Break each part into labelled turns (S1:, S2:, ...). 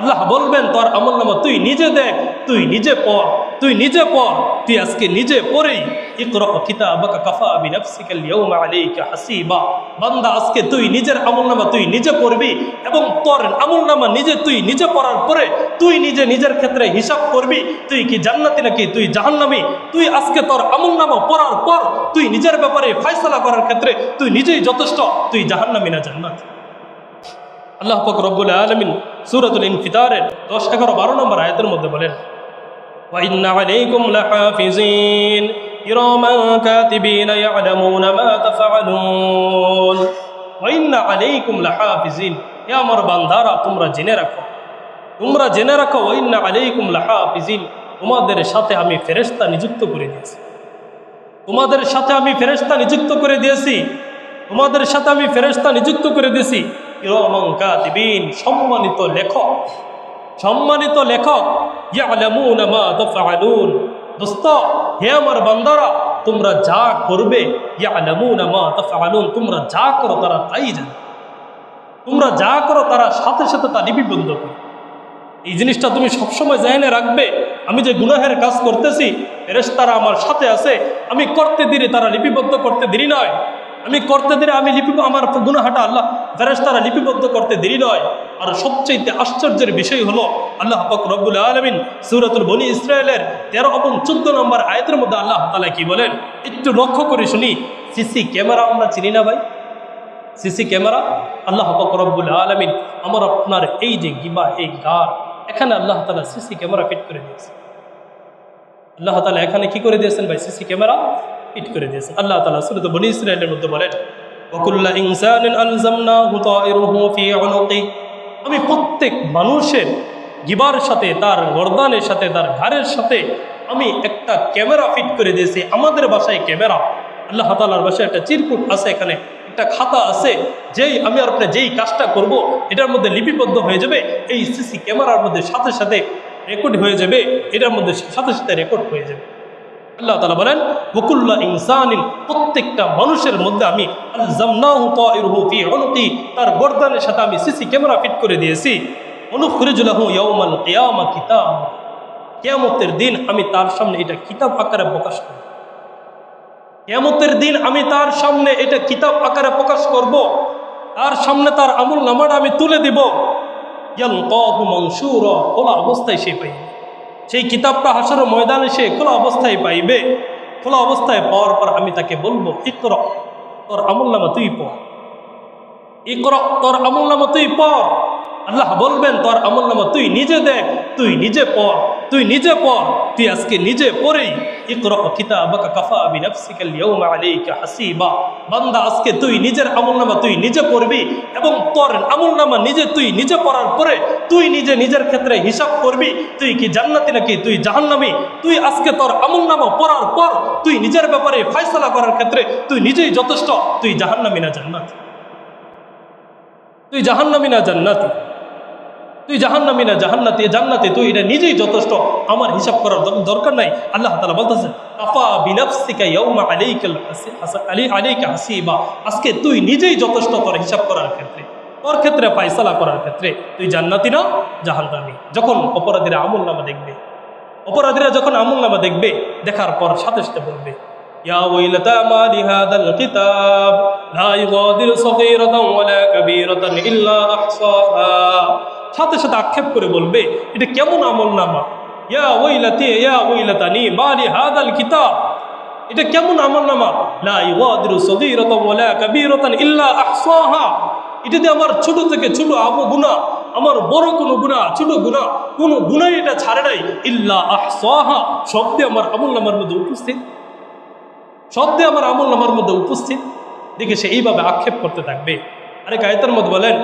S1: আল্লাহ বলবেন, তোর আমল নামা তুই নিজে দেখ, তুই নিজে পড়, তুই নিজে পড়, তুই আজকে নিজে পড়েই বান্দা নিজের তুই নিজে পড়বি এবং তোর নিজে তুই নিজে পড়ার পরে তুই নিজে নিজের ক্ষেত্রে হিসাব করবি, তুই কি তুই জাহান্নামী? তুই আজকে তোর পড়ার পর তুই নিজের ব্যাপারে ফয়সালা করার ক্ষেত্রে তুই নিজেই যথেষ্ট, তুই জাহান্নামী না জান্নাত? আল্লাহ পাক রব্বুল আলামিন সূরাতুল ইনফিতারের 10 11 12 নম্বর আয়াতের মধ্যে বলেন وإن عليكم لحافظين كراما كاتبين يعلمون ما تفعلون وإن عليكم لحافظين يا আমার বান্দারা তোমরা জেনে রাখো তোমরা জেনে রাখো ওয়াইন আলাইকুম লাহাফিজিন তোমাদের সাথে আমি ফেরেশতা নিযুক্ত করে দিয়েছি তোমাদের সাথে আমি ফেরেশতা নিযুক্ত করে দিয়েছি তোমাদের সাথে আমি ফেরেশতা নিযুক্ত করে দিয়েছি সম্মানিত লেখক সম্মানিত লেখক হে আমার বান্দারা, তোমরা যা করবে তোমরা যা করো তারা তাই জানে। তোমরা যা করো তারা সাথে সাথে তা লিপিবদ্ধ করো। এই জিনিসটা তুমি সবসময় জেনে রাখবে, আমি যে গুনাহের কাজ করতেছি তারা আমার সাথে আছে, আমি করতে দিলে তারা লিপিবদ্ধ করতে দেরি নয়। আমি করতে দিলে আমি লিপি আমার গুনাহাটা আল্লাহ ফেরেস্তারা লিপিবদ্ধ করতে দেরি নয়। আর সবচেয়ে আশ্চর্যের বিষয় হলো, আল্লাহ পাক রব্বুল আলমিন সুরাতুল বনি ইসরায়েলের তেরো এবং চোদ্দ নম্বর আয়তের মধ্যে আল্লাহ তালা কি বলেন? একটু লক্ষ্য করে শুনি। সিসি ক্যামেরা আমরা চিনি না ভাই? CC camera? আল্লাহ পাক রব্বুল আলমিন আমার আপনার এই যে গিবা, এই গান এখানে আল্লাহ তালা সিসি ক্যামেরা ফিট করে দিয়েছে। আল্লাহ তালা এখানে কি করে দিয়েছেন ভাই? CC camera? ফিট করে দিয়েছে। আল্লাহ তালা সুরত বনি ইসরায়েলের মধ্যে বলেন আমি প্রত্যেক মানুষের গিবার সাথে, তার গর্দানের সাথে, তার ঘাড়ের সাথে আমি একটা ক্যামেরা ফিট করে দিয়েছি। আমাদের বাসায় ক্যামেরা। আল্লাহ তালার বাসায় একটা চিরকুট আছে এখানে। একটা খাতা আছে, যেই আমি আর যেই কাজটা করব, এটার মধ্যে লিপিবদ্ধ হয়ে যাবে। এই সিসি ক্যামেরার মধ্যে সাথে সাথে রেকর্ড হয়ে যাবে। এটার মধ্যে সাথে সাথে রেকর্ড হয়ে যাবে। আল্লাহ তালা বলেন বকুল্লা ইনসানিন, প্রত্যেকটা মানুষের মধ্যে আমি তার গর্দানের সাথে আমি সিসি ক্যামেরা ফিট করে দিয়েছি। কিতাব। কিয়ামতের দিন আমি তার সামনে এটা কিতাব আকারে প্রকাশ করব। কিয়ামতের দিন আমি তার সামনে এটা কিতাব আকারে প্রকাশ করব। তার সামনে তার আমল নামাটা আমি তুলে দিব। খোলা অবস্থায় সে পাইবে। সেই কিতাবটা হাসর ময়দানে সে খোলা অবস্থায় পাইবে। খোলা অবস্থায় পাওয়ার পর আমি তাকে বলব ঠিক ইকর তোর আমল নামা তুই পড়। ইকর, তোর আমল নামা তুই পড় আল্লাহ বলবেন, তোর আমল নামা তুই নিজে দেখ, তুই নিজে পড় তুই নিজে পড় তুই আজকে নিজে পড়েই বান্দা, আজকে তুই নিজের তুই নিজে পড়বি এবং তোর নিজে তুই নিজে পড়ার পরে তুই নিজে নিজের ক্ষেত্রে হিসাব করবি। তুই কি জান্নাতি নাকি? তুই জাহান্নামী? তুই আজকে তোর আমলনামা পড়ার পর তুই নিজের ব্যাপারে ফয়সালা করার ক্ষেত্রে তুই নিজেই যথেষ্ট, তুই জাহান্নামী না জান্নাতি? তুই জাহান্নামী না জান্নাতি? তুই জাহান্নামি না জাহান্নাতি? জান্নাতি তুই এটা নিজেই যথেষ্ট। আমার হিসাব করার দরকার নাই। আল্লাহ তালা বলতেছে ইয়াউমা আলাইকাল হাসি হাসা আলী আলাইকা হাসিবা? আজকে তুই নিজেই যথেষ্ট তোর হিসাব করার ক্ষেত্রে, তোর ক্ষেত্রে ফায়সালা করার ক্ষেত্রে তুই জান্নাতি না, জাহান্নামি। যখন অপরাধীরা আমল নামা দেখবে, অপরাধীরা যখন আমল নামা দেখবে, দেখার পর সাথে সাথে বলবে يا ويلتى ما لهذا الكتاب لا يغادر صغيرة ولا كبيرة إلا أحصاها সাথে সাথে আক্ষেপ করে বলবে এটা কেমন আমল নামা ইয়া ওইলাতে ইয়া ওইলাতানি মালি হাদাল কিতাব এটা কেমন আমল নামা লা ইউগাদিরু সগীরাতান ওয়ালা কাবীরাতান ইল্লা আহসাহা এটা দিয়ে আমার ছোট থেকে ছোট আবু গুনাহ আমার বড় কোনো গুনাহ ছোট গুনাহ কোনো গুনাহ এটা ছাড়ে নাই ইল্লা আহসাহা শব্দে আমার আমল নামার মধ্যে উপস্থিত শব্দে আমার আমল নামার মধ্যে উপস্থিত। দেখে সে এইভাবে আক্ষেপ করতে থাকবে। আরে আয়তের মধ্যে বলেন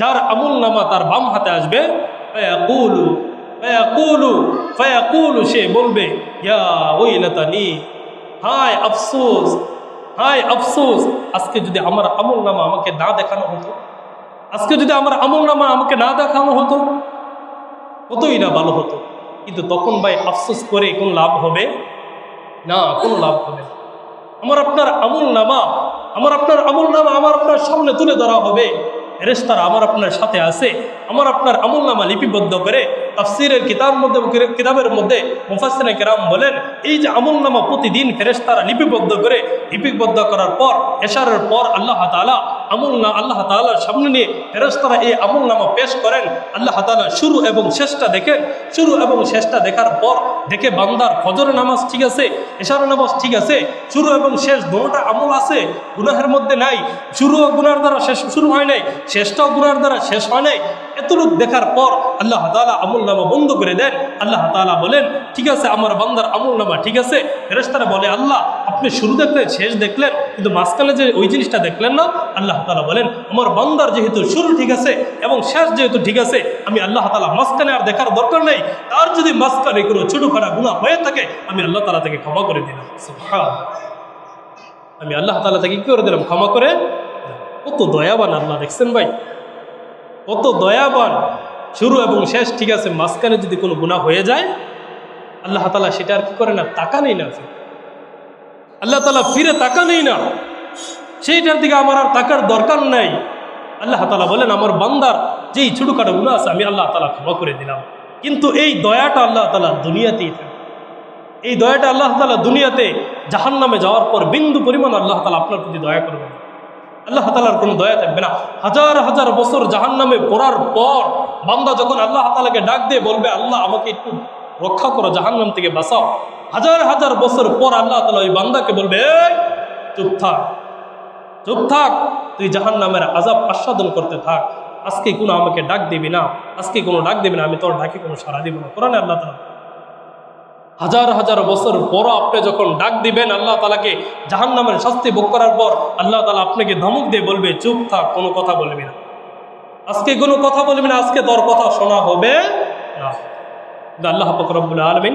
S1: যার আমল নামা তার বাম হাতে আসবে সে বলবে হায় আফসোস হায় আফসোস, আজকে যদি আমার আমল নামা আমাকে না দেখানো হতো, আজকে যদি আমার আমল নামা আমাকে না দেখানো হতো, কতই না ভালো হতো? কিন্তু তখন ভাই আফসোস করে কোন লাভ হবে? না, কোনো লাভ হবে আমার আপনার আমল নামা, আমার আপনার আমল নামা আমার আপনার সামনে তুলে ধরা হবে। ফেরেশতারা আমার আপনার সাথে আছে, আমার আপনার আমল নামা লিপিবদ্ধ করে তাফসিরের কিতাব মধ্যে, কিতাবের মধ্যে মুফাসিনে কেরাম বলেন, এই যে আমল নামা প্রতিদিন ফেরেশতারা লিপিবদ্ধ করে, লিপিবদ্ধ করার পর, এশারের পর আল্লাহ তাআলা আমল না আল্লাহ তাআলার সামনে নিয়ে ফেরেশতারা এই আমল নামা পেশ করেন। আল্লাহ তাআলা শুরু এবং শেষটা দেখেন। শুরু এবং শেষটা দেখার পর দেখে বান্দার ফজর নামাজ ঠিক আছে, এশার নামাজ ঠিক আছে। শুরু এবং শেষ দুটোটা আমল আছে, গুনাহের মধ্যে নাই। শুরুও গুনার দ্বারা শেষ শুরু হয় নাই, শেষটাও গুনার দ্বারা শেষ হয় নাই। এতটুক দেখার পর আল্লাহ তাআলা আমল নামা বন্ধ করে দেন। আল্লাহ তাআলা বলেন, ঠিক আছে, আমার বান্দার আমল নামা ঠিক আছে। ফেরেশতারা বলে, আল্লাহ আপনি শুরু দেখলেন, শেষ দেখলেন, কিন্তু মাঝখানে যে ওই জিনিসটা দেখলেন না, আল্লাহ তাআলা বলেন, আমার বান্দার যেহেতু শুরু ঠিক আছে এবং শেষ যেহেতু ঠিক আছে, আমি আল্লাহ তালা মাঝখানে আর দেখার দরকার নেই। তার যদি মাঝখানে কোনো ছোটোখাটো গুণা হয়ে থাকে, আমি আল্লাহ তালা থেকে ক্ষমা করে দিলাম। আমি আল্লাহ তালা থেকে কি করে দিলাম? ক্ষমা করে কত দয়াবান আল্লাহ, দেখছেন ভাই? কত দয়াবান। শুরু এবং শেষ ঠিক আছে, মাঝখানে যদি কোনো গুণা হয়ে যায়, আল্লাহ তালা সেটা আর কি করে না? তাকা নেই না আল্লাহ তালা ফিরে তাকা নেই না। সেইটার দিকে আমার আর তাকার দরকার নাই। আল্লাহ তালা বলেন, আমার বান্দার যেই ছোটোখাটো গুণা আছে, আমি আল্লাহ তালা ক্ষমা করে দিলাম। কিন্তু এই দয়াটা আল্লাহ তালা দুনিয়াতেই থাকে। এই দয়াটা আল্লাহ তালা দুনিয়াতে জাহান নামে যাওয়ার পর বিন্দু পরিমাণ আল্লাহ তালা আপনার প্রতি দয়া করবেন। আল্লাহ তালার কোনো দয়া থাকবে না। হাজার হাজার বছর জাহান নামে পড়ার পর বান্দা যখন আল্লাহ তালাকে ডাক দিয়ে বলবে, আল্লাহ, আমাকে একটু রক্ষা করো জাহান নাম থেকে বাঁচাও। হাজার হাজার বছর পর আল্লাহ তালা ওই বান্দাকে বলবে চুপ থাক। চুপ থাক। তুই জাহান নামের আজাব আস্বাদন করতে থাক। আজকে কোনো আমাকে ডাক দিবি না। আজকে কোনো ডাক দিবি না। আমি তোর ডাকে কোনো সাড়া দিব না। কোরআনে আল্লাহ তালা হাজার হাজার বছর পর আপনি যখন ডাক দিবেন আল্লাহ তালাকে জাহান নামের শাস্তি ভোগ করার পর, আল্লাহ তালা আপনাকে ধমক দিয়ে বলবে, চুপ থাক, কোনো কথা বলবি না। আজকে কোনো কথা বলবি না। আজকে তোর কথা শোনা হবে না। আল্লাহ ফকরবুল আলমিন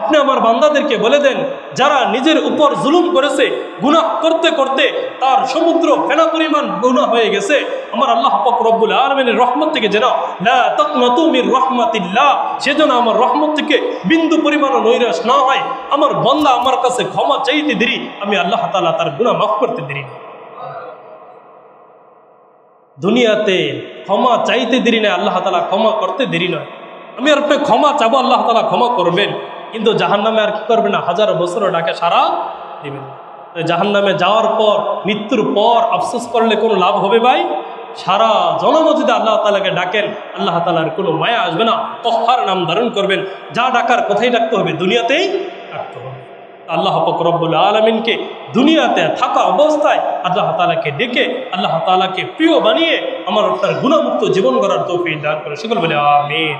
S1: আপনি আমার বান্দাদেরকে বলে দেন, যারা নিজের উপর জুলুম করেছে, গুনাহ করতে করতে তার সমুদ্র ফেনা পরিমাণ গুনাহ হয়ে গেছে। আমার আল্লাহ রব্বুল আলমিনের রহমত থেকে যেন রহমাতিল্লাহ সেজন্য আমার রহমত থেকে বিন্দু পরিমাণ নৈরাশ না হয়। আমার বন্দা আমার কাছে ক্ষমা চাইতে দেরি, আমি আল্লাহ তাআলা তার গুনাহ মাফ করতে দেরি না। দুনিয়াতে ক্ষমা চাইতে দেরি নয়, আল্লাহ তালা ক্ষমা করতে দেরি নয়। আমি আর ক্ষমা চাবো, আল্লাহ তালা ক্ষমা করবেন। কিন্তু জাহান নামে আর কি করবে না? হাজার বছর ডাকে সারা দিবেন জাহান নামে যাওয়ার পর, মৃত্যুর পর আফসোস করলে কোনো লাভ হবে ভাই? সারা জনম যদি আল্লাহ তালাকে ডাকেন, আল্লাহ তালার কোনো মায়া আসবে না। কহার নাম ধারণ করবেন। যা ডাকার কোথায় ডাকতে হবে, দুনিয়াতেই ডাকতে হবে। আল্লাহ ফকরবুল আলমিনকে দুনিয়াতে থাকা অবস্থায় আল্লাহ তালাকে ডেকে, আল্লাহ তালাকে প্রিয় বানিয়ে, আমার আপনার গুণামুক্ত জীবন গড়ার তৌফিক দান করে। সকল বলে, আমিন।